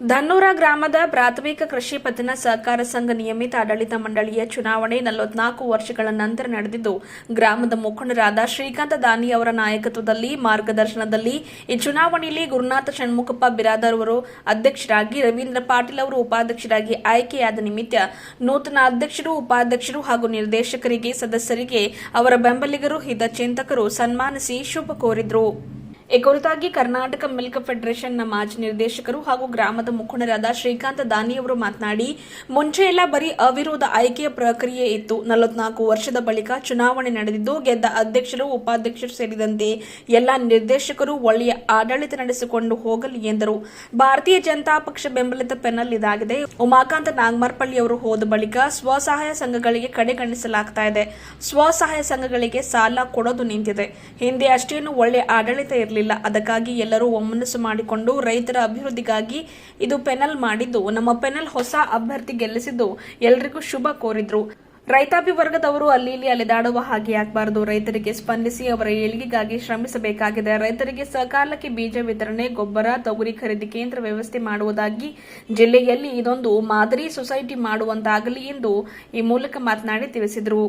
ಧನ್ನೂರ ಗ್ರಾಮದ ಪ್ರಾಥಮಿಕ ಕೃಷಿ ಪತ್ತಿನ ಸಹಕಾರ ಸಂಘ ನಿಯಮಿತ ಆಡಳಿತ ಮಂಡಳಿಯ ಚುನಾವಣೆ ನಲವತ್ನಾಲ್ಕು ವರ್ಷಗಳ ನಂತರ ನಡೆದಿದ್ದು, ಗ್ರಾಮದ ಮುಖಂಡರಾದ ಶ್ರೀಕಾಂತ ದಾನಿ ಅವರ ನಾಯಕತ್ವದಲ್ಲಿ ಮಾರ್ಗದರ್ಶನದಲ್ಲಿ ಈ ಚುನಾವಣೆಯಲ್ಲಿ ಗುರುನಾಥ ಷಣ್ಮುಖಪ್ಪ ಬಿರಾದರ್ ಅವರು ಅಧ್ಯಕ್ಷರಾಗಿ, ರವೀಂದ್ರ ಪಾಟೀಲ್ ಅವರು ಉಪಾಧ್ಯಕ್ಷರಾಗಿ ಆಯ್ಕೆಯಾದ ನಿಮಿತ್ತ ನೂತನ ಅಧ್ಯಕ್ಷರು, ಉಪಾಧ್ಯಕ್ಷರು ಹಾಗೂ ನಿರ್ದೇಶಕರಿಗೆ, ಸದಸ್ಯರಿಗೆ ಅವರ ಬೆಂಬಲಿಗರು, ಹಿತಚಿಂತಕರು ಸನ್ಮಾನಿಸಿ ಶುಭ ಕೋರಿದರು. ಈ ಕುರಿತಾಗಿ ಕರ್ನಾಟಕ ಮಿಲ್ಕ್ ಫೆಡರೇಷನ್ನ ಮಾಜಿ ನಿರ್ದೇಶಕರು ಹಾಗೂ ಗ್ರಾಮದ ಮುಖಂಡರಾದ ಶ್ರೀಕಾಂತ ದಾನಿಯವರು ಮಾತನಾಡಿ, ಮುಂಚೆ ಎಲ್ಲ ಬರೀ ಅವಿರೋಧ ಆಯ್ಕೆಯ ಪ್ರಕ್ರಿಯೆ ಇತ್ತು. ನಲವತ್ನಾಲ್ಕು ವರ್ಷದ ಬಳಿಕ ಚುನಾವಣೆ ನಡೆದಿದ್ದು, ಗೆದ್ದ ಅಧ್ಯಕ್ಷರು, ಉಪಾಧ್ಯಕ್ಷರು ಸೇರಿದಂತೆ ಎಲ್ಲ ನಿರ್ದೇಶಕರು ಒಳ್ಳೆಯ ಆಡಳಿತ ನಡೆಸಿಕೊಂಡು ಹೋಗಲಿ ಎಂದರು. ಭಾರತೀಯ ಜನತಾ ಪಕ್ಷ ಬೆಂಬಲಿತ ಪೆನಲ್ ಇದಾಗಿದೆ. ಉಮಾಕಾಂತ ನಾಗಮಾರ್ಪಳ್ಳಿ ಅವರು ಹೋದ ಬಳಿಕ ಸ್ವಸಹಾಯ ಸಂಘಗಳಿಗೆ ಕಡೆಗಣಿಸಲಾಗ್ತಾ ಇದೆ. ಸ್ವಸಹಾಯ ಸಂಘಗಳಿಗೆ ಸಾಲ ಕೊಡೋದು ನಿಂತಿದೆ. ಹಿಂದೆ ಅಷ್ಟೇನು ಒಳ್ಳೆಯ ಆಡಳಿತ ಇರಲಿಲ್ಲ. ಅದಕ್ಕಾಗಿ ಎಲ್ಲರೂ ಒಮ್ಮನಸ್ಸು ಮಾಡಿಕೊಂಡು ರೈತರ ಅಭಿವೃದ್ಧಿಗಾಗಿ ಇದು ಪೆನಲ್ ಮಾಡಿದ್ದು. ನಮ್ಮ ಪೆನಲ್ ಹೊಸ ಅಭ್ಯರ್ಥಿ ಗೆಲ್ಲಿಸಿದ್ದು. ಎಲ್ರಿಗೂ ಶುಭ ಕೋರಿದ್ರು. ರೈತಾಪಿ ವರ್ಗದವರು ಅಲ್ಲಿ ಇಲ್ಲಿ ಅಲೆದಾಡುವ ಹಾಗೆ ಆಗಬಾರದು. ರೈತರಿಗೆ ಸ್ಪಂದಿಸಿ ಅವರ ಏಳಿಗೆಗಾಗಿ ಶ್ರಮಿಸಬೇಕಾಗಿದೆ. ರೈತರಿಗೆ ಸಕಾಲಕ್ಕೆ ಬೀಜ ವಿತರಣೆ, ಗೊಬ್ಬರ, ತೊಗರಿ ಖರೀದಿ ಕೇಂದ್ರ ವ್ಯವಸ್ಥೆ ಮಾಡುವುದಾಗಿ ಜಿಲ್ಲೆಯಲ್ಲಿ ಇದೊಂದು ಮಾದರಿ ಸೊಸೈಟಿ ಮಾಡುವಂತಾಗಲಿ ಎಂದು ಈ ಮೂಲಕ ಮಾತನಾಡಿ ತಿಳಿಸಿದರು.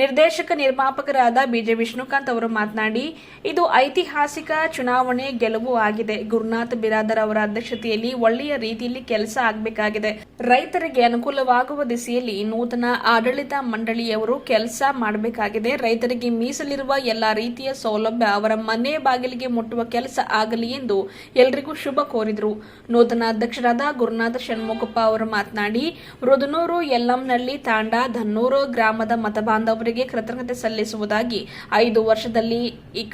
ನಿರ್ದೇಶಕ, ನಿರ್ಮಾಪಕರಾದ ಬಿಜೆ ವಿಷ್ಣುಕಾಂತ್ ಅವರು ಮಾತನಾಡಿ, ಇದು ಐತಿಹಾಸಿಕ ಚುನಾವಣೆ ಗೆಲುವು ಆಗಿದೆ. ಗುರುನಾಥ್ ಬಿರಾದರ್ ಅವರ ಅಧ್ಯಕ್ಷತೆಯಲ್ಲಿ ಒಳ್ಳೆಯ ರೀತಿಯಲ್ಲಿ ಕೆಲಸ ಆಗಬೇಕಾಗಿದೆ. ರೈತರಿಗೆ ಅನುಕೂಲವಾಗುವ ದಿಸೆಯಲ್ಲಿ ನೂತನ ಆಡಳಿತ ಮಂಡಳಿಯವರು ಕೆಲಸ ಮಾಡಬೇಕಾಗಿದೆ. ರೈತರಿಗೆ ಮೀಸಲಿರುವ ಎಲ್ಲ ರೀತಿಯ ಸೌಲಭ್ಯ ಅವರ ಮನೆ ಬಾಗಿಲಿಗೆ ಮುಟ್ಟುವ ಕೆಲಸ ಆಗಲಿ ಎಂದು ಎಲ್ಲರಿಗೂ ಶುಭ ಕೋರಿದರು. ನೂತನ ಅಧ್ಯಕ್ಷರಾದ ಗುರುನಾಥ ಷಣ್ಮುಖಪ್ಪ ಅವರು ಮಾತನಾಡಿ, ರುದನೂರು ಯಲ್ಲಂನಹಳ್ಳಿ ತಾಂಡ, ಧನ್ನೂರು ಗ್ರಾಮದ ಮತಬಾಂಧವರಿಗೆ ಕೃತಜ್ಞತೆ ಸಲ್ಲಿಸುವುದಾಗಿ ಐದು ವರ್ಷದಲ್ಲಿ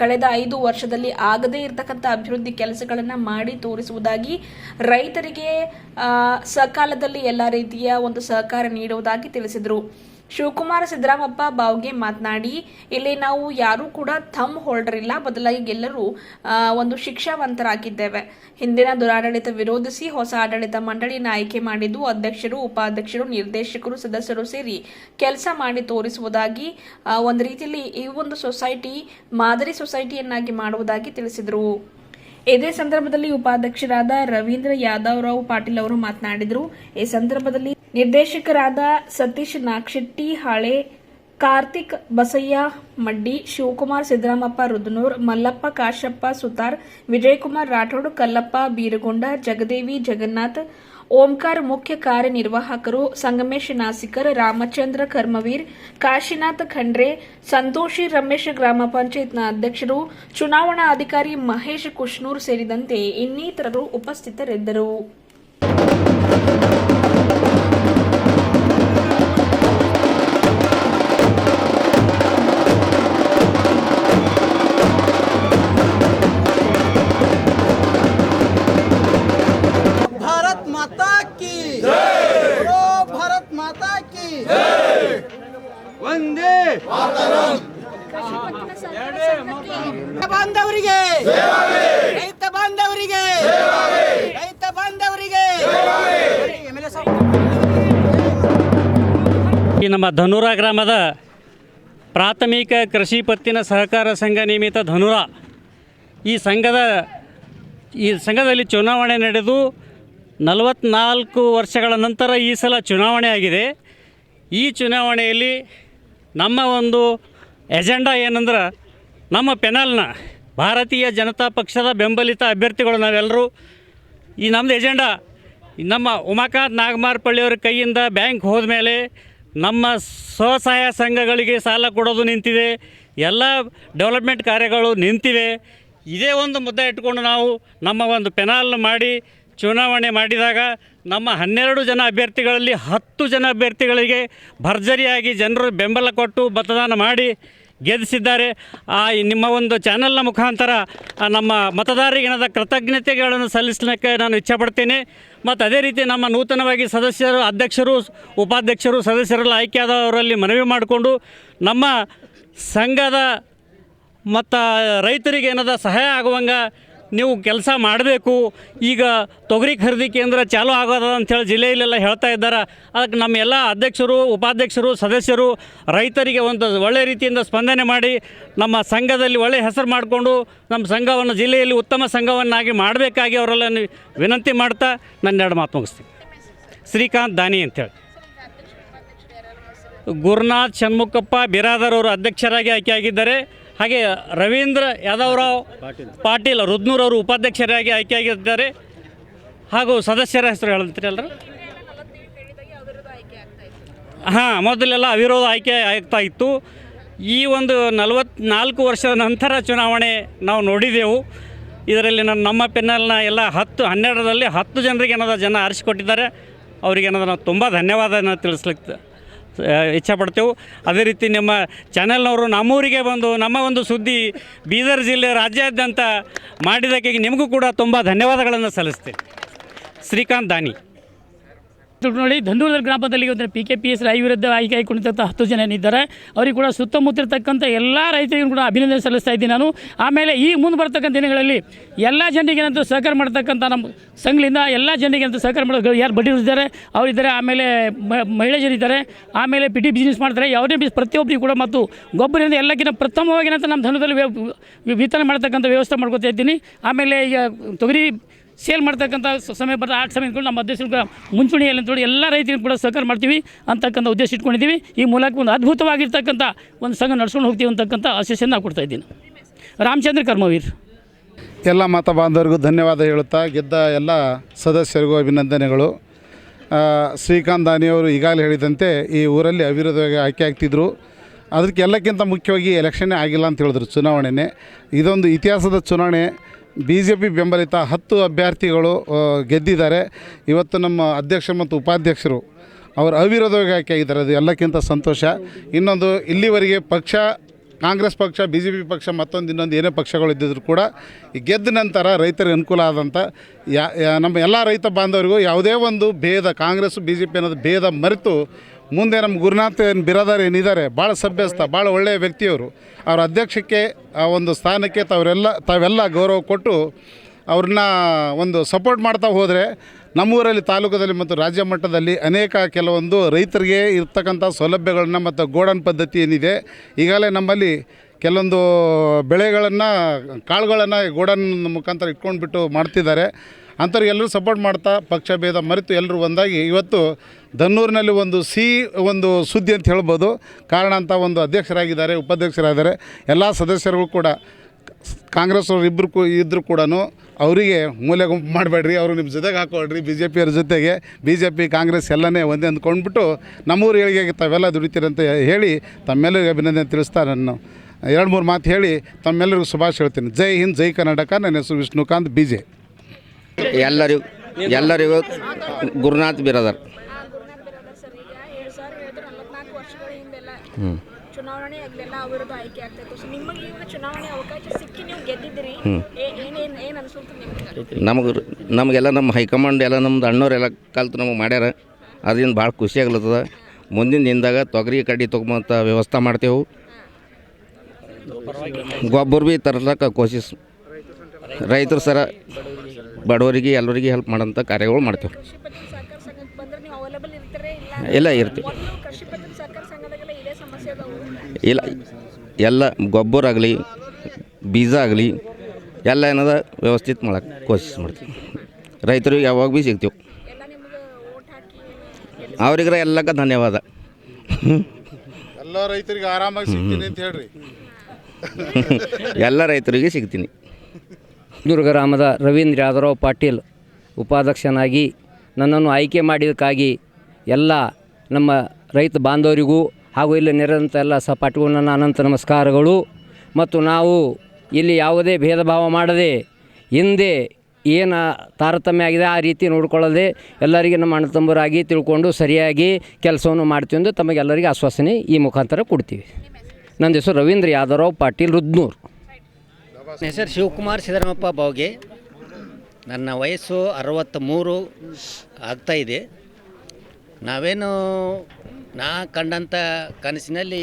ಕಳೆದ ಐದು ವರ್ಷದಲ್ಲಿ ಆಗದೇ ಇರತಕ್ಕಂಥ ಅಭಿವೃದ್ಧಿ ಕೆಲಸಗಳನ್ನು ಮಾಡಿ ತೋರಿಸುವುದಾಗಿ ರೈತರಿಗೆ ಸಕಾಲದಲ್ಲಿ ಎಲ್ಲ ರೀತಿಯ ಒಂದು ಸಹಕಾರ ನೀಡುವುದಾಗಿ ತಿಳಿಸಿದರು. ಶಿವಕುಮಾರ ಸಿದ್ದರಾಮಪ್ಪ ಬಾವ್ಗೆ ಮಾತನಾಡಿ, ಇಲ್ಲಿ ನಾವು ಯಾರೂ ಕೂಡ ಥಮ್ ಹೋಲ್ಡರ್ ಇಲ್ಲ. ಬದಲಾಗಿ ಎಲ್ಲರೂ ಒಂದು ಶಿಕ್ಷಾವಂತರಾಗಿದ್ದೇವೆ. ಹಿಂದಿನ ದುರಾಡಳಿತ ವಿರೋಧಿಸಿ ಹೊಸ ಆಡಳಿತ ಮಂಡಳಿಯನ್ನು ಆಯ್ಕೆ ಮಾಡಿದ್ದು ಅಧ್ಯಕ್ಷರು, ಉಪಾಧ್ಯಕ್ಷರು, ನಿರ್ದೇಶಕರು, ಸದಸ್ಯರು ಸೇರಿ ಕೆಲಸ ಮಾಡಿ ತೋರಿಸುವುದಾಗಿ ಒಂದು ರೀತಿಯಲ್ಲಿ ಈ ಒಂದು ಸೊಸೈಟಿ ಮಾದರಿ ಸೊಸೈಟಿಯನ್ನಾಗಿ ಮಾಡುವುದಾಗಿ ತಿಳಿಸಿದರು. ಇದೇ ಸಂದರ್ಭದಲ್ಲಿ ಉಪಾಧ್ಯಕ್ಷರಾದ ರವೀಂದ್ರ ಯಾದವರಾವ್ ಪಾಟೀಲ್ ಅವರು ಮಾತನಾಡಿದರು. ಈ ಸಂದರ್ಭದಲ್ಲಿ ನಿರ್ದೇಶಕರಾದ ಸತೀಶ್ ನಾಕ್ಷೆಟ್ಟಿ ಹಾಳೆ, ಕಾರ್ತಿಕ್ ಬಸಯ್ಯ, ಮಡ್ಡಿ, ಶಿವಕುಮಾರ್ ಸಿದ್ದರಾಮಪ್ಪ, ರುದ್ನೂರ್, ಮಲ್ಲಪ್ಪ, ಕಾಶಪ್ಪ, ಸುತಾರ್, ವಿಜಯಕುಮಾರ್ ರಾಠೋಡ್, ಕಲ್ಲಪ್ಪ, ಬೀರಗೊಂಡ, ಜಗದೇವಿ, ಜಗನ್ನಾಥ್, ಓಂಕಾರ ಮುಖ್ಯ ಕಾರ್ಯನಿರ್ವಾಹಕರು, ಸಂಗಮೇಶ್ ನಾಸಿಕರ್, ರಾಮಚಂದ್ರ ಕರ್ಮವೀರ್, ಕಾಶಿನಾಥ್ ಖಂಡ್ರೆ, ಸಂತೋಷಿ ರಮೇಶ್ ಗ್ರಾಮ ಪಂಚಾಯತ್ನ ಅಧ್ಯಕ್ಷರು, ಚುನಾವಣಾ ಅಧಿಕಾರಿ ಮಹೇಶ್ ಕುಶ್ನೂರ್ ಸೇರಿದಂತೆ ಇನ್ನಿತರರು ಉಪಸ್ಥಿತರಿದ್ದರು. ನಮ್ಮ ಧನುರ ಗ್ರಾಮದ ಪ್ರಾಥಮಿಕ ಕೃಷಿ ಪತ್ತಿನ ಸಹಕಾರ ಸಂಘ ನಿಯಮಿತ ಧನುರ. ಈ ಸಂಘದ, ಈ ಸಂಘದಲ್ಲಿ ಚುನಾವಣೆ ನಡೆದು ನಲವತ್ನಾಲ್ಕು ವರ್ಷಗಳ ನಂತರ ಈ ಸಲ ಚುನಾವಣೆ ಆಗಿದೆ. ಈ ಚುನಾವಣೆಯಲ್ಲಿ ನಮ್ಮ ಒಂದು ಎಜೆಂಡಾ ಏನಂದ್ರೆ ನಮ್ಮ ಪೆನಲ್ನ ಭಾರತೀಯ ಜನತಾ ಪಕ್ಷದ ಬೆಂಬಲಿತ ಅಭ್ಯರ್ಥಿಗಳು ನಾವೆಲ್ಲರೂ. ಈ ನಮ್ಮದು ಎಜೆಂಡಾ ನಮ್ಮ ಉಮಾಕಾಂತ್ ನಾಗಮಾರ್ಪಳ್ಳಿಯವ್ರ ಕೈಯಿಂದ ಬ್ಯಾಂಕ್ ಹೋದ್ಮೇಲೆ ನಮ್ಮ ಸ್ವಸಹಾಯ ಸಂಘಗಳಿಗೆ ಸಾಲ ಕೊಡೋದು ನಿಂತಿದೆ. ಎಲ್ಲ ಡೆವಲಪ್ಮೆಂಟ್ ಕಾರ್ಯಗಳು ನಿಂತಿವೆ. ಇದೇ ಒಂದು ಮುದ್ದೆ ಇಟ್ಕೊಂಡು ನಾವು ನಮ್ಮ ಒಂದು ಪೆನಾಲ್ ಮಾಡಿ ಚುನಾವಣೆ ಮಾಡಿದಾಗ ನಮ್ಮ ಹನ್ನೆರಡು ಜನ ಅಭ್ಯರ್ಥಿಗಳಲ್ಲಿ ಹತ್ತು ಜನ ಅಭ್ಯರ್ಥಿಗಳಿಗೆ ಭರ್ಜರಿಯಾಗಿ ಜನರು ಬೆಂಬಲ ಕೊಟ್ಟು ಮತದಾನ ಮಾಡಿ ಗೆಲ್ಲಿಸಿದ್ದಾರೆ ಆ ನಿಮ್ಮ ಒಂದು ಚಾನಲ್ನ ಮುಖಾಂತರ ನಮ್ಮ ನಮ್ಮ ಏನಾದ ಕೃತಜ್ಞತೆಗಳನ್ನು ಸಲ್ಲಿಸಲಿಕ್ಕೆ ನಾನು ಇಚ್ಛಪಡ್ತೇನೆ. ಮತ್ತು ಅದೇ ರೀತಿ ನಮ್ಮ ನೂತನವಾಗಿ ಸದಸ್ಯರು, ಅಧ್ಯಕ್ಷರು, ಉಪಾಧ್ಯಕ್ಷರು, ಸದಸ್ಯರೆಲ್ಲ ಆಯ್ಕೆಯಾದವರಲ್ಲಿ ಮನವಿ ಮಾಡಿಕೊಂಡು, ನಮ್ಮ ಸಂಘದ ಮತ್ತು ರೈತರಿಗೆ ಏನಾದ ಸಹಾಯ ಆಗುವಂಗೆ ನೀವು ಕೆಲಸ ಮಾಡಬೇಕು. ಈಗ ತೊಗರಿ ಖರೀದಿ ಕೇಂದ್ರ ಚಾಲೂ ಆಗೋದ ಅಂಥೇಳಿ ಜಿಲ್ಲೆಯಲ್ಲೆಲ್ಲ ಹೇಳ್ತಾ ಇದ್ದಾರೆ. ಅದಕ್ಕೆ ನಮ್ಮ ಎಲ್ಲ ಅಧ್ಯಕ್ಷರು, ಉಪಾಧ್ಯಕ್ಷರು, ಸದಸ್ಯರು ರೈತರಿಗೆ ಒಂದು ಒಳ್ಳೆಯ ರೀತಿಯಿಂದ ಸ್ಪಂದನೆ ಮಾಡಿ, ನಮ್ಮ ಸಂಘದಲ್ಲಿ ಒಳ್ಳೆಯ ಹೆಸರು ಮಾಡಿಕೊಂಡು ನಮ್ಮ ಸಂಘವನ್ನು, ಜಿಲ್ಲೆಯಲ್ಲಿ ಉತ್ತಮ ಸಂಘವನ್ನಾಗಿ ಮಾಡಬೇಕಾಗಿ ಅವರೆಲ್ಲ ವಿನಂತಿ ಮಾಡ್ತಾ ನನ್ನ ಎರಡು ಮಾತು ಮುಗಿಸ್ತೀನಿ. ಶ್ರೀಕಾಂತ್ ದಾನಿ ಅಂತೇಳಿ ಗುರುನಾಥ್ ಷಣ್ಮುಖಪ್ಪ ಬಿರಾದರ್ ಅವರು ಅಧ್ಯಕ್ಷರಾಗಿ ಆಯ್ಕೆಯಾಗಿದ್ದಾರೆ ಹಾಗೆ ರವೀಂದ್ರ ಯಾದವರಾವ್ ಪಾಟೀಲ್, ರುದ್ನೂರ್ ಅವರು ಉಪಾಧ್ಯಕ್ಷರಾಗಿ ಆಯ್ಕೆಯಾಗಿದ್ದಾರೆ. ಹಾಗೂ ಸದಸ್ಯರ ಹೆಸರು ಹೇಳ್ತೀರಿ ಅಲ್ರ ಹಾಂ, ಮೊದಲೆಲ್ಲ ಅವಿರೋಧ ಆಯ್ಕೆ ಆಗ್ತಾ ಇತ್ತು. ಈ ಒಂದು ನಲವತ್ನಾಲ್ಕು ವರ್ಷದ ನಂತರ ಚುನಾವಣೆ ನಾವು ನೋಡಿದೆವು. ಇದರಲ್ಲಿ ನನ್ನ ನಮ್ಮ ಪೆನ್ನಲ್ನ ಎಲ್ಲ ಹತ್ತು, ಹನ್ನೆರಡರಲ್ಲಿ ಹತ್ತು ಜನರಿಗೆ ಏನಾದ ಜನ ಆರಿಸಿಕೊಟ್ಟಿದ್ದಾರೆ. ಅವರಿಗೆ ಏನದ ನಾವು ತುಂಬ ಧನ್ಯವಾದನ ತಿಳಿಸ್ಲಿಕ್ಕೆ ಇಚ್ಛಪಡ್ತೇವೆ. ಅದೇ ರೀತಿ ನಿಮ್ಮ ಚಾನೆಲ್ನವರು ನಮ್ಮೂರಿಗೆ ಬಂದು ನಮ್ಮ ಒಂದು ಸುದ್ದಿ ಬೀದರ್ ಜಿಲ್ಲೆ ರಾಜ್ಯಾದ್ಯಂತ ಮಾಡಿದ್ದಕ್ಕೆ ನಿಮಗೂ ಕೂಡ ತುಂಬ ಧನ್ಯವಾದಗಳನ್ನು ಸಲ್ಲಿಸ್ತೇನೆ. ಶ್ರೀಕಾಂತ್ ದಾನಿ. ನೋಡಿ ಧಂದೂರ ಗ್ರಾಮದಲ್ಲಿ ಅಂದರೆ ಪಿ ಕೆ ಪಿ ಎಸ್ ರೈ ವಿರುದ್ಧ ಆಯ್ಕೆ ಆಯ್ಕೊಂಡಿರ್ತಂಥ ಹತ್ತು ಜನ ಏನಿದ್ದಾರೆ ಅವರಿಗೆ ಕೂಡ ಸುತ್ತಮುತ್ತ ಇರ್ತಕ್ಕಂಥ ಎಲ್ಲ ರೈತರಿಗೂ ಕೂಡ ಅಭಿನಂದನೆ ಸಲ್ಲಿಸ್ತಾ ಇದ್ದೀನಿ ನಾನು. ಆಮೇಲೆ ಈ ಮುಂದೆ ಬರ್ತಕ್ಕಂಥ ದಿನಗಳಲ್ಲಿ ಎಲ್ಲ ಜನರಿಗೇನಂತೂ ಸಹಕಾರ ಮಾಡ್ತಕ್ಕಂಥ ನಮ್ಮ ಸಂಘದಿಂದ ಎಲ್ಲ ಜನರಿಗಂತೂ ಸಹಕಾರ ಮಾಡೋದು ಯಾರು ಬಡ್ಡಿರಿದ್ದಾರೆ ಅವರಿದ್ದಾರೆ ಆಮೇಲೆ ಮ- ಮಹಿಳೆ ಜನರಿದ್ದಾರೆ ಆಮೇಲೆ ಪಿ ಟಿ ಬಿಸ್ನೆಸ್ ಮಾಡ್ತಾರೆ. ಯಾವುದೇ ಬಿಸ್ ಪ್ರತಿಯೊಬ್ಬರಿಗೂ ಕೂಡ ಮತ್ತು ಗೊಬ್ಬರದಿಂದ ಎಲ್ಲಕ್ಕಿಂತ ಪ್ರಥಮವಾಗಿ ಏನಂತ ನಮ್ಮ ಧನದಲ್ಲಿ ವಿತರಣೆ ಮಾಡ್ತಕ್ಕಂಥ ವ್ಯವಸ್ಥೆ ಮಾಡ್ಕೊತಾ ಇದ್ದೀನಿ. ಆಮೇಲೆ ಈಗ ತೊಗರಿ ಸೇಲ್ ಮಾಡ್ತಕ್ಕಂಥ ಸಮಯ ಬರ್ತದೆ ಆ ಸಮಯ ಕೂಡ ನಮ್ಮ ಅಧ್ಯಕ್ಷರು ಮುಂಚೂಣಿಯಲ್ಲಿ ನೋಡಿ ಎಲ್ಲ ರೈತರಿಗೂ ಕೂಡ ಸಹಕಾರ ಮಾಡ್ತೀವಿ ಅಂತಕ್ಕಂಥ ಉದ್ದೇಶ ಇಟ್ಕೊಂಡಿದ್ದೀವಿ. ಈ ಮೂಲಕ ಒಂದು ಅದ್ಭುತವಾಗಿರ್ತಕ್ಕಂಥ ಒಂದು ಸಂಘ ನಡ್ಸ್ಕೊಂಡು ಹೋಗ್ತೀವಿ ಅಂತಕ್ಕಂಥ ಆಶೀಸ್ಸನ್ನು ನಾನು ಕೊಡ್ತಾ ಇದ್ದೀನಿ. ರಾಮಚಂದ್ರ ಕರ್ಮವೀರ್. ಎಲ್ಲ ಮತ ಬಾಂಧವರಿಗೂ ಧನ್ಯವಾದ ಹೇಳುತ್ತಾ ಗೆದ್ದ ಎಲ್ಲ ಸದಸ್ಯರಿಗೂ ಅಭಿನಂದನೆಗಳು. ಶ್ರೀಕಾಂತ್ ದಾನಿಯವರು ಈಗಾಗಲೇ ಹೇಳಿದಂತೆ ಈ ಊರಲ್ಲಿ ಅವಿರೋಧವಾಗಿ ಆಯ್ಕೆ ಆಗ್ತಿದ್ರು. ಅದಕ್ಕೆ ಎಲ್ಲಕ್ಕಿಂತ ಮುಖ್ಯವಾಗಿ ಎಲೆಕ್ಷನ್ನೇ ಆಗಿಲ್ಲ ಅಂತ ಹೇಳಿದ್ರು ಚುನಾವಣೆನೇ. ಇದೊಂದು ಇತಿಹಾಸದ ಚುನಾವಣೆ. ಬಿ ಜೆ ಪಿ ಬೆಂಬಲಿತ ಹತ್ತು ಅಭ್ಯರ್ಥಿಗಳು ಗೆದ್ದಿದ್ದಾರೆ. ಇವತ್ತು ನಮ್ಮ ಅಧ್ಯಕ್ಷರು ಮತ್ತು ಉಪಾಧ್ಯಕ್ಷರು ಅವರು ಅವಿರೋಧವಾಗಿ ಆಯ್ಕೆ ಆಗಿದ್ದಾರೆ. ಅದು ಎಲ್ಲಕ್ಕಿಂತ ಸಂತೋಷ. ಇನ್ನೊಂದು, ಇಲ್ಲಿವರೆಗೆ ಪಕ್ಷ, ಕಾಂಗ್ರೆಸ್ ಪಕ್ಷ ಬಿ ಜೆ ಪಿ ಪಕ್ಷ, ಮತ್ತೊಂದು, ಇನ್ನೊಂದು ಏನೇ ಪಕ್ಷಗಳು ಇದ್ದಿದ್ರು ಕೂಡ ಗೆದ್ದ ನಂತರ ರೈತರಿಗೆ ಅನುಕೂಲ ಆದಂಥ ಯಾ- ನಮ್ಮ ಎಲ್ಲ ರೈತ ಬಾಂಧವರಿಗೂ ಯಾವುದೇ ಒಂದು ಭೇದ, ಕಾಂಗ್ರೆಸ್ ಬಿ ಜೆ ಪಿ ಅನ್ನೋದು ಭೇದ ಮರೆತು ಮುಂದೆ ನಮ್ಮ ಗುರುನಾಥ್ ಏನು ಬಿರಾದಾರ್ ಏನಿದ್ದಾರೆ ಭಾಳ ಸಭ್ಯಸ್ಥ, ಭಾಳ ಒಳ್ಳೆಯ ವ್ಯಕ್ತಿಯವರು. ಅವರ ಅಧ್ಯಕ್ಷಕ್ಕೆ, ಆ ಒಂದು ಸ್ಥಾನಕ್ಕೆ ತಾವರೆಲ್ಲ ತಾವೆಲ್ಲ ಗೌರವ ಕೊಟ್ಟು ಅವ್ರನ್ನ ಒಂದು ಸಪೋರ್ಟ್ ಮಾಡ್ತಾ ಹೋದರೆ ನಮ್ಮೂರಲ್ಲಿ ತಾಲೂಕದಲ್ಲಿ ಮತ್ತು ರಾಜ್ಯ ಮಟ್ಟದಲ್ಲಿ ಅನೇಕ ಕೆಲವೊಂದು ರೈತರಿಗೆ ಇರ್ತಕ್ಕಂಥ ಸೌಲಭ್ಯಗಳನ್ನ ಮತ್ತು ಗೋಡನ್ ಪದ್ಧತಿ ಏನಿದೆ, ಈಗಾಗಲೇ ನಮ್ಮಲ್ಲಿ ಕೆಲವೊಂದು ಬೆಳೆಗಳನ್ನು, ಕಾಳುಗಳನ್ನು ಗೋಡನ್ ಮುಖಾಂತರ ಇಟ್ಕೊಂಡ್ಬಿಟ್ಟು ಮಾಡ್ತಿದ್ದಾರೆ. ಅಂಥವ್ರಿಗೆ ಎಲ್ಲರೂ ಸಪೋರ್ಟ್ ಮಾಡ್ತಾ ಪಕ್ಷ ಭೇದ ಮರೆತು ಎಲ್ಲರೂ ಒಂದಾಗಿ. ಇವತ್ತು ದನ್ನೂರಿನಲ್ಲಿ ಒಂದು ಸಿ, ಒಂದು ಸುದ್ದಿ ಅಂತ ಹೇಳ್ಬೋದು. ಕಾರಣ ಅಂತ ಒಂದು ಅಧ್ಯಕ್ಷರಾಗಿದ್ದಾರೆ, ಉಪಾಧ್ಯಕ್ಷರಾಗಿದ್ದಾರೆ. ಎಲ್ಲ ಸದಸ್ಯರುಗಳು ಕೂಡ ಕಾಂಗ್ರೆಸ್ ಅವ್ರು ಇಬ್ಬರು ಇದ್ದರೂ ಕೂಡ ಅವರಿಗೆ ಮೂಲೆ ಗುಂಪು ಮಾಡಬೇಡ್ರಿ, ಅವರು ನಿಮ್ಮ ಜೊತೆಗೆ ಹಾಕೊಳ್ರಿ ಬಿ ಜೆ ಪಿಯವ್ರ ಜೊತೆಗೆ. ಬಿ ಜೆ ಪಿ ಕಾಂಗ್ರೆಸ್ ಎಲ್ಲನೇ ಒಂದೇ ಅಂದ್ಕೊಂಡ್ಬಿಟ್ಟು ನಮ್ಮೂರು ಏಳಿಗೆಗೆ ತಾವೆಲ್ಲ ದುಡಿತೀರಂತ ಹೇಳಿ ತಮ್ಮೆಲ್ಲರಿಗೂ ಅಭಿನಂದನೆ ತಿಳಿಸ್ತಾ ನಾನು ಎರಡು ಮೂರು ಮಾತು ಹೇಳಿ ತಮ್ಮೆಲ್ಲರಿಗೂ ಶುಭಾಶಯ ಹೇಳ್ತೀನಿ. ಜೈ ಹಿಂದ್, ಜೈ ಕರ್ನಾಟಕ. ನನ್ನ ಹೆಸರು ವಿಷ್ಣುಕಾಂತ್ ಬಿ ಜೆ ಎಲ್ಲರಿಗೂ ಎಲ್ಲರಿಗೂ ಗುರುನಾಥ್ ಬಿರದರ್. ಗುರುನಾಥ್ ಬಿರಾದರ್ ಸರ್ ಈಗ ಹೇಳಿ ಸರ್ ಹೇಳಿದ್ರು ನಲವತ್ನಾಲ್ಕು ವರ್ಷಗಳ ಹಿಂದೆಲ್ಲ ಚುನಾವಣೆ ಆಗ್ಲೆಲ್ಲ ಅವಿರೋಧ ಆಯ್ಕೆ ಆಗ್ತಾ ಇತ್ತು. ಸೊ ನಿಮಗೆ ಈಗ ಚುನಾವಣೆ ಅವಕಾಶ ಸಿಕ್ಕಿ ನೀವು ಗೆದ್ದಿದ್ದೀರಿ. ಏ- ಏನೇನ್ ಏನ್ ಅನ್ಸುತ್ತೆ ನಿಮ್ಗೆ? ನಮಗೆ ನಮಗೆಲ್ಲ ನಮ್ಮ ಹೈಕಮಾಂಡ್ ಎಲ್ಲ ನಮ್ದು ಅಣ್ಣವರೆಲ್ಲ ಕಲ್ತು ನಮಗೆ ಮಾಡ್ಯಾರ. ಅದರಿಂದ ಭಾಳ ಖುಷಿ ಆಗ್ಲತ್ತದ. ಮುಂದಿನ ದಿನದಾಗ ತೊಗರಿ ಕಡ್ಡಿ ತೊಗೊಂಬಂತ ವ್ಯವಸ್ಥೆ ಮಾಡ್ತೇವೆ. ಗೊಬ್ಬರ ಭೀ ತರ್ಲಕ್ಕ ಕೋಶಿಸ್ ರೈತರು ಸರ ಬಡವರಿಗೆ ಎಲ್ಲರಿಗೆ ಹೆಲ್ಪ್ ಮಾಡೋಂಥ ಕಾರ್ಯಗಳು ಮಾಡ್ತೇವೆ. ಕೃಷಿ ಪತ್ತಿನ ಸಹಕಾರ ಸಂಘಕ್ಕೆ ಬಂದ್ರೆ ನೀವು ಅವೈಲೇಬಲ್ ಇರ್ತೀರಿ ಇಲ್ಲ? ಇಲ್ಲ ಇರ್ತೀವಿ. ಇಲ್ಲ ಎಲ್ಲ ಗೊಬ್ಬರ ಆಗಲಿ ಬೀಜ ಆಗಲಿ ಎಲ್ಲ ಏನದ ವ್ಯವಸ್ಥಿತ ಮಾಡೋಕ್ಕೆ ಕೋಶಿಸ್ ಮಾಡ್ತೀವಿ. ರೈತರಿಗೆ ಯಾವಾಗ ಭೀ ಸಿಗ್ತೀವಿ. ಅವ್ರಿಗ್ರ ಎಲ್ಲಕ್ಕ ಧನ್ಯವಾದ. ಎಲ್ಲ ರೈತರಿಗೆ ಆರಾಮಾಗಿ ಸಿಗ್ತೀನಿ ಅಂತ ಹೇಳ್ರಿ. ಎಲ್ಲ ರೈತರಿಗೆ ಸಿಗ್ತೀನಿ. ದುರ್ಗ ಗ್ರಾಮದ ರವೀಂದ್ರ ಯಾದರಾವ್ ಪಾಟೀಲ್ ಉಪಾಧ್ಯಕ್ಷನಾಗಿ ನನ್ನನ್ನು ಆಯ್ಕೆ ಮಾಡಿದ್ದಕ್ಕಾಗಿ ಎಲ್ಲ ನಮ್ಮ ರೈತ ಬಾಂಧವರಿಗೂ ಹಾಗೂ ಇಲ್ಲಿ ನೆರೆದಂಥ ಎಲ್ಲ ಸಪಾಟಿಗೂ ನನ್ನ ಅನಂತ ನಮಸ್ಕಾರಗಳು. ಮತ್ತು ನಾವು ಇಲ್ಲಿ ಯಾವುದೇ ಭೇದ ಭಾವ ಮಾಡದೆ ಹಿಂದೆ ಏನು ತಾರತಮ್ಯ ಆಗಿದೆ ಆ ರೀತಿ ನೋಡಿಕೊಳ್ಳದೆ ಎಲ್ಲರಿಗೆ ನಮ್ಮ ಅಣ್ಣ ತಮ್ಮರಾಗಿ ತಿಳ್ಕೊಂಡು ಸರಿಯಾಗಿ ಕೆಲಸವನ್ನು ಮಾಡ್ತೀವಿ ಎಂದು ತಮಗೆಲ್ಲರಿಗೆ ಆಶ್ವಾಸನೆ ಈ ಮುಖಾಂತರ ಕೊಡ್ತೀವಿ. ನನ್ನ ಹೆಸರು ರವೀಂದ್ರ ಯಾದವರಾವ್ ಪಾಟೀಲ್ ರುದ್ನೂರ್. ನನ್ನ ಹೆಸರು ಶಿವಕುಮಾರ್ ಸಿದ್ದರಾಮಪ್ಪ ಬಾವ್ಗೆ. ನನ್ನ ವಯಸ್ಸು ಅರವತ್ತ ಮೂರು ಆಗ್ತಾಯಿದೆ ನಾವೇನು ನಾ ಕಂಡಂಥ ಕನಸಿನಲ್ಲಿ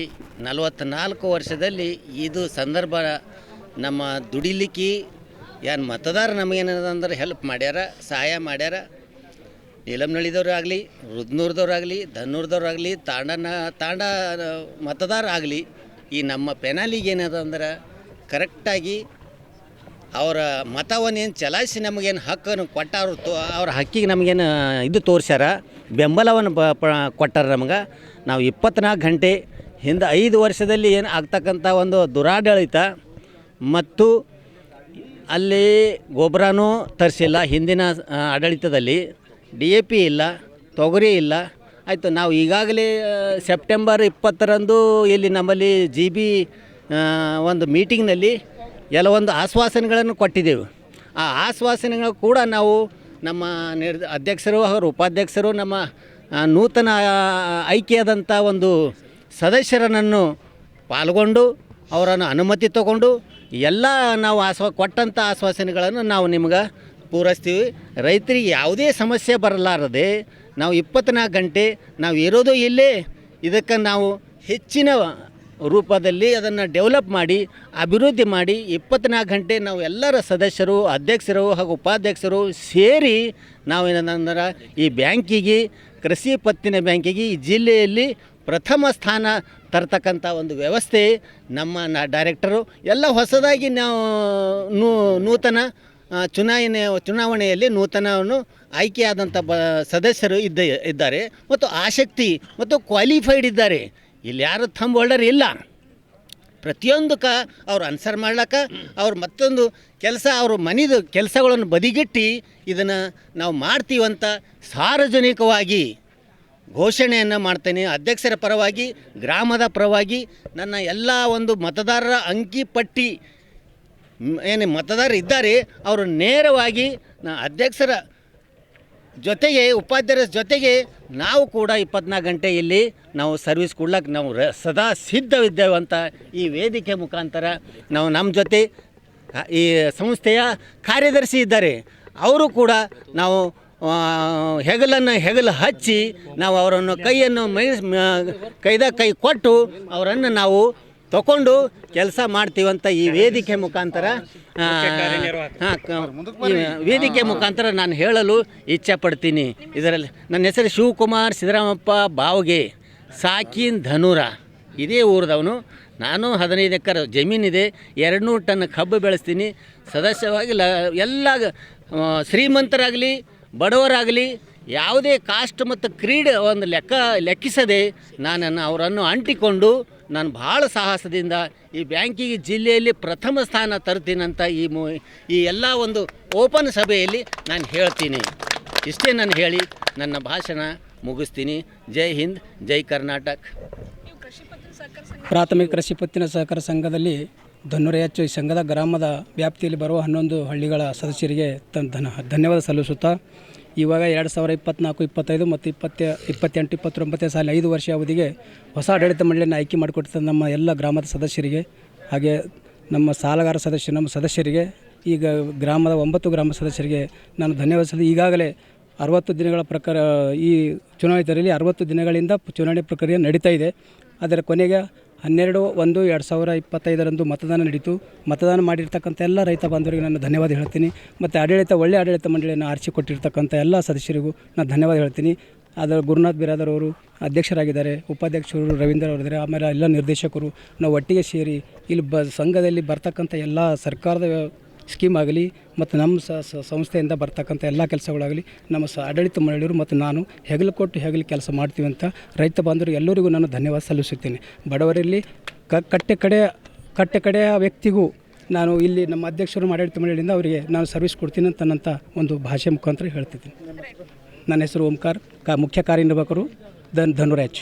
ನಲವತ್ತ್ನಾಲ್ಕು ವರ್ಷದಲ್ಲಿ ಇದು ಸಂದರ್ಭ ನಮ್ಮ ದುಡಿಲಿಕ್ಕೆ ಏನು ಮತದಾರ ನಮಗೇನದ ಅಂದ್ರೆ ಹೆಲ್ಪ್ ಮಾಡ್ಯಾರ, ಸಹಾಯ ಮಾಡ್ಯಾರ. ನೀಲಮ್ನಳ್ಳಿದವ್ರಾಗಲಿ ರುದ್ನೂರ್ದವ್ರಾಗಲಿ ಧನ್ನೂರ್ದವ್ರಾಗಲಿ ತಾಂಡನ, ತಾಂಡ ಮತದಾರ ಆಗಲಿ ಈ ನಮ್ಮ ಪೆನಾಲಿಗೆ ಏನದ ಅಂದ್ರೆ ಕರೆಕ್ಟಾಗಿ ಅವರ ಮತವನ್ನು ಏನು ಚಲಾಯಿಸಿ ನಮಗೇನು ಹಕ್ಕನ್ನು ಕೊಟ್ಟ ಅವ್ರು ತೋ ಅವ್ರ ಹಕ್ಕಿಗೆ ನಮಗೇನು ಇದು ತೋರಿಸ್ಯಾರ. ಬೆಂಬಲವನ್ನು ಬ ಪ ಕೊಟ್ಟಾರ ನಮ್ಗೆ. ನಾವು ಇಪ್ಪತ್ನಾಲ್ಕು ಗಂಟೆ ಹಿಂದೆ ಐದು ವರ್ಷದಲ್ಲಿ ಏನು ಆಗ್ತಕ್ಕಂಥ ಒಂದು ದುರಾಡಳಿತ ಮತ್ತು ಅಲ್ಲಿ ಗೊಬ್ಬರನೂ ತರಿಸಿಲ್ಲ. ಹಿಂದಿನ ಆಡಳಿತದಲ್ಲಿ ಡಿ ಎ ಪಿ ಇಲ್ಲ, ತೊಗರಿ ಇಲ್ಲ. ಆಯಿತು, ನಾವು ಈಗಾಗಲೇ ಸೆಪ್ಟೆಂಬರ್ ಇಪ್ಪತ್ತರಂದು ಇಲ್ಲಿ ನಮ್ಮಲ್ಲಿ ಜಿ ಬಿ ಒಂದು ಮೀಟಿಂಗ್ನಲ್ಲಿ ಕೆಲವೊಂದು ಆಶ್ವಾಸನೆಗಳನ್ನು ಕೊಟ್ಟಿದ್ದೆವು. ಆ ಆಶ್ವಾಸನೆಗಳು ಕೂಡ ನಾವು ನಮ್ಮ ನಿರ್ ಅಧ್ಯಕ್ಷರು ಅವರು ಉಪಾಧ್ಯಕ್ಷರು ನಮ್ಮ ನೂತನ ಆಯ್ಕೆಯಾದಂಥ ಒಂದು ಸದಸ್ಯರನ್ನು ಪಾಲ್ಗೊಂಡು ಅವರನ್ನು ಅನುಮತಿ ತಗೊಂಡು ಎಲ್ಲ ನಾವು ಆಶ್ವಾ ಕೊಟ್ಟಂಥ ಆಶ್ವಾಸನೆಗಳನ್ನು ನಾವು ನಿಮ್ಗೆ ಪೂರೈಸ್ತೀವಿ. ರೈತರಿಗೆ ಯಾವುದೇ ಸಮಸ್ಯೆ ಬರಲಾರದೆ ನಾವು ಇಪ್ಪತ್ನಾಲ್ಕು ಗಂಟೆ ನಾವು ಇರೋದು ಇಲ್ಲೇ ಇದಕ್ಕೆ ನಾವು ಹೆಚ್ಚಿನ ರೂಪದಲ್ಲಿ ಅದನ್ನು ಡೆವಲಪ್ ಮಾಡಿ, ಅಭಿವೃದ್ಧಿ ಮಾಡಿ ಇಪ್ಪತ್ನಾಲ್ಕು ಗಂಟೆ ನಾವು ಎಲ್ಲರ ಸದಸ್ಯರು, ಅಧ್ಯಕ್ಷರು ಹಾಗೂ ಉಪಾಧ್ಯಕ್ಷರು ಸೇರಿ ನಾವು ಏನಂದ್ರೆ ಈ ಬ್ಯಾಂಕಿಗೆ, ಕೃಷಿ ಪತ್ತಿನ ಬ್ಯಾಂಕಿಗೆ ಈ ಜಿಲ್ಲೆಯಲ್ಲಿ ಪ್ರಥಮ ಸ್ಥಾನ ತರ್ತಕ್ಕಂಥ ಒಂದು ವ್ಯವಸ್ಥೆ ನಮ್ಮ ನಾ ಡೈರೆಕ್ಟರು. ಎಲ್ಲ ಹೊಸದಾಗಿ ನಾವು ನೂ, ನೂತನ ಚುನಾವಣೆ ಚುನಾವಣೆಯಲ್ಲಿ ನೂತನವನ್ನು ಆಯ್ಕೆಯಾದಂಥ ಬ, ಸದಸ್ಯರು ಇದ್ದ, ಇದ್ದಾರೆ. ಮತ್ತು ಆಸಕ್ತಿ ಮತ್ತು ಕ್ವಾಲಿಫೈಡ್ ಇದ್ದಾರೆ. ಇಲ್ಲಿ ಯಾರು ಥಂಬ್ ಹೋಲ್ಡರ್ ಇಲ್ಲ. ಪ್ರತಿಯೊಂದು ಕ ಅವ್ರು ಅನ್ಸರ್ ಮಾಡ್ಲಕ್ಕೆ ಅವ್ರು ಮತ್ತೊಂದು ಕೆಲಸ, ಅವರು ಮನೆದು ಕೆಲಸಗಳನ್ನು ಬದಿಗಿಟ್ಟು ಇದನ್ನು ನಾವು ಮಾಡ್ತೀವಂತ ಸಾರ್ವಜನಿಕವಾಗಿ ಘೋಷಣೆಯನ್ನು ಮಾಡ್ತೇನೆ. ಅಧ್ಯಕ್ಷರ ಪರವಾಗಿ, ಗ್ರಾಮದ ಪರವಾಗಿ, ನನ್ನ ಎಲ್ಲ ಒಂದು ಮತದಾರರ ಅಂಕಿ ಪಟ್ಟಿ ಏನು ಮತದಾರರು ಇದ್ದಾರೆ ಅವರು ನೇರವಾಗಿ ನಾ ಅಧ್ಯಕ್ಷರ ಜೊತೆಗೆ ಉಪಾಧ್ಯಾಯರ ಜೊತೆಗೆ ನಾವು ಕೂಡ ಇಪ್ಪತ್ನಾಲ್ಕು ಗಂಟೆ ಇಲ್ಲಿ ನಾವು ಸರ್ವಿಸ್ ಕೊಡ್ಲಕ್ಕೆ ನಾವು ರ, ಸದಾ ಸಿದ್ಧವಿದ್ದೇವೆ ಅಂತ ಈ ವೇದಿಕೆ ಮುಖಾಂತರ ನಾವು ನಮ್ಮ ಜೊತೆ ಈ ಸಂಸ್ಥೆಯ ಕಾರ್ಯದರ್ಶಿ ಇದ್ದಾರೆ. ಅವರು ಕೂಡ ನಾವು ಹೆಗಲನ್ನು ಹೆಗಲು ಹಚ್ಚಿ ನಾವು ಅವರನ್ನು ಕೈಯನ್ನು ಮ- ಕೈದ ಕೈ ಕೊಟ್ಟು ಅವರನ್ನು ನಾವು ತಗೊಂಡು ಕೆಲಸ ಮಾಡ್ತೀವಂತ ಈ ವೇದಿಕೆ ಮುಖಾಂತರ ವೇದಿಕೆ ಮುಖಾಂತರ ನಾನು ಹೇಳಲು ಇಚ್ಛೆ ಪಡ್ತೀನಿ ಇದರಲ್ಲಿ ನನ್ನ ಹೆಸರು ಶಿವಕುಮಾರ್ ಸಿದ್ದರಾಮಪ್ಪ ಬಾವ್ಗೆ ಸಾಕಿನ್ ಧನುರ. ಇದೇ ಊರದವನು. ನಾನು ಹದಿನೈದು ಎಕರೆ ಜಮೀನಿದೆ. ಎರಡು ನೂರು ಟನ್ ಕಬ್ಬು ಬೆಳೆಸ್ತೀನಿ. ಸದಸ್ಯವಾಗಿ ಲ ಎಲ್ಲ ಶ್ರೀಮಂತರಾಗಲಿ ಬಡವರಾಗಲಿ ಯಾವುದೇ ಕಾಸ್ಟ್ ಮತ್ತು ಕ್ರೀಡೆ ಒಂದು ಲೆಕ್ಕ ಲೆಕ್ಕಿಸದೆ ನಾನನ್ನು ಅವರನ್ನು ಅಂಟಿಕೊಂಡು ನಾನು ಭಾಳ ಸಾಹಸದಿಂದ ಈ ಬ್ಯಾಂಕಿಗೆ ಜಿಲ್ಲೆಯಲ್ಲಿ ಪ್ರಥಮ ಸ್ಥಾನ ತರ್ತೀನಂತ ಈ ಮೂ, ಈ ಎಲ್ಲ ಒಂದು ಓಪನ್ ಸಭೆಯಲ್ಲಿ ನಾನು ಹೇಳ್ತೀನಿ. ಇಷ್ಟೇ ನಾನು ಹೇಳಿ ನನ್ನ ಭಾಷಣ ಮುಗಿಸ್ತೀನಿ. ಜೈ ಹಿಂದ್, ಜೈ ಕರ್ನಾಟಕ. ಪ್ರಾಥಮಿಕ ಕೃಷಿ ಪತ್ತಿನ ಸಹಕಾರ ಸಂಘದಲ್ಲಿ ಧನುರೆ ಹೆಚ್ಚು ಈ ಸಂಘದ ಗ್ರಾಮದ ವ್ಯಾಪ್ತಿಯಲ್ಲಿ ಬರುವ ಹನ್ನೊಂದು ಹಳ್ಳಿಗಳ ಸದಸ್ಯರಿಗೆ ತನ್ನ ಧನ, ಧನ್ಯವಾದ ಸಲ್ಲಿಸುತ್ತಾ ಇವಾಗ ಎರಡು ಸಾವಿರ ಇಪ್ಪತ್ನಾಲ್ಕು, ಇಪ್ಪತ್ತೈದು ಮತ್ತು ಇಪ್ಪತ್ತ, ಇಪ್ಪತ್ತೆಂಟು ಇಪ್ಪತ್ತೊಂಬತ್ತನೇ ಸಾಲ ಐದು ವರ್ಷ ಅವಧಿಗೆ ಹೊಸ ಆಡಳಿತ ಮಂಡಳಿಯನ್ನು ಆಯ್ಕೆ ಮಾಡಿಕೊಟ್ಟಿದ್ದ ನಮ್ಮ ಎಲ್ಲ ಗ್ರಾಮದ ಸದಸ್ಯರಿಗೆ ಹಾಗೆ ನಮ್ಮ ಸಾಲಗಾರ ಸದಸ್ಯ, ನಮ್ಮ ಸದಸ್ಯರಿಗೆ, ಈಗ ಗ್ರಾಮದ ಒಂಬತ್ತು ಗ್ರಾಮ ಸದಸ್ಯರಿಗೆ ನಾನು ಧನ್ಯವಾದ ಈಗಾಗಲೇ ಅರವತ್ತು ದಿನಗಳ ಪ್ರಕಾರ, ಈ ಚುನಾಯಿತರಲ್ಲಿ ಅರವತ್ತು ದಿನಗಳಿಂದ ಚುನಾವಣೆ ಪ್ರಕ್ರಿಯೆ ನಡೀತಾ ಇದೆ. ಅದರ ಕೊನೆಗೆ ಹನ್ನೆರಡು, ಒಂದು, ಎರಡು ಸಾವಿರ ಇಪ್ಪತ್ತೈದರಂದು ಮತದಾನ ನಡೀತು. ಮತದಾನ ಮಾಡಿರ್ತಕ್ಕಂಥ ಎಲ್ಲ ರೈತ ಬಾಂಧವರಿಗೆ ನಾನು ಧನ್ಯವಾದ ಹೇಳ್ತೀನಿ. ಮತ್ತು ಆಡಳಿತ ಒಳ್ಳೆಯ ಆಡಳಿತ ಮಂಡಳಿಯನ್ನು ಆರಿಸಿಕೊಟ್ಟಿರ್ತಕ್ಕಂಥ ಎಲ್ಲ ಸದಸ್ಯರಿಗೂ ನಾನು ಧನ್ಯವಾದ ಹೇಳ್ತೀನಿ. ಅದರ ಗುರುನಾಥ್ ಬಿರಾದರ್ ಅವರು ಅಧ್ಯಕ್ಷರಾಗಿದ್ದಾರೆ, ಉಪಾಧ್ಯಕ್ಷರು ರವೀಂದ್ರ ಅವರಿದ್ದಾರೆ ಆಮೇಲೆ ಎಲ್ಲ ನಿರ್ದೇಶಕರು ನಾವು ಒಟ್ಟಿಗೆ ಸೇರಿ ಇಲ್ಲಿ ಬ, ಸಂಘದಲ್ಲಿ ಬರ್ತಕ್ಕಂಥ ಎಲ್ಲ ಸರ್ಕಾರದ ಸ್ಕೀಮ್ ಆಗಲಿ ಮತ್ತು ನಮ್ಮ ಸಂಸ್ಥೆಯಿಂದ ಬರ್ತಕ್ಕಂಥ ಎಲ್ಲ ಕೆಲಸಗಳಾಗಲಿ ನಮ್ಮ ಸ ಆಡಳಿತ ಮಂಡಳಿಯವರು ಮತ್ತು ನಾನು ಹೆಗಲು ಕೊಟ್ಟು ಹೆಗಲು ಕೆಲಸ ಮಾಡ್ತೀವಿ ಅಂತ ರೈತ ಬಾಂಧವರು ಎಲ್ಲರಿಗೂ ನಾನು ಧನ್ಯವಾದ ಸಲ್ಲಿಸುತ್ತೇನೆ. ಬಡವರಲ್ಲಿ ಕ ಕಟ್ಟೆ ಕಡೆ, ಕಟ್ಟೆ ಕಡೆಯ ವ್ಯಕ್ತಿಗೂ ನಾನು ಇಲ್ಲಿ ನಮ್ಮ ಅಧ್ಯಕ್ಷರು ಆಡಳಿತ ಮಂಡಳಿಯಿಂದ ಅವರಿಗೆ ನಾನು ಸರ್ವಿಸ್ ಕೊಡ್ತೀನಿ ಅಂತ ನನ್ನಂಥ ಒಂದು ಭಾಷೆ ಮುಖಾಂತರ ಹೇಳ್ತಿದ್ದೀನಿ. ನನ್ನ ಹೆಸರು ಓಂಕಾರ್, ಕಾ ಮುಖ್ಯ ಕಾರ್ಯನಿರ್ವಾಹಕರು ಧನ್ ಧನುರಾಜ್.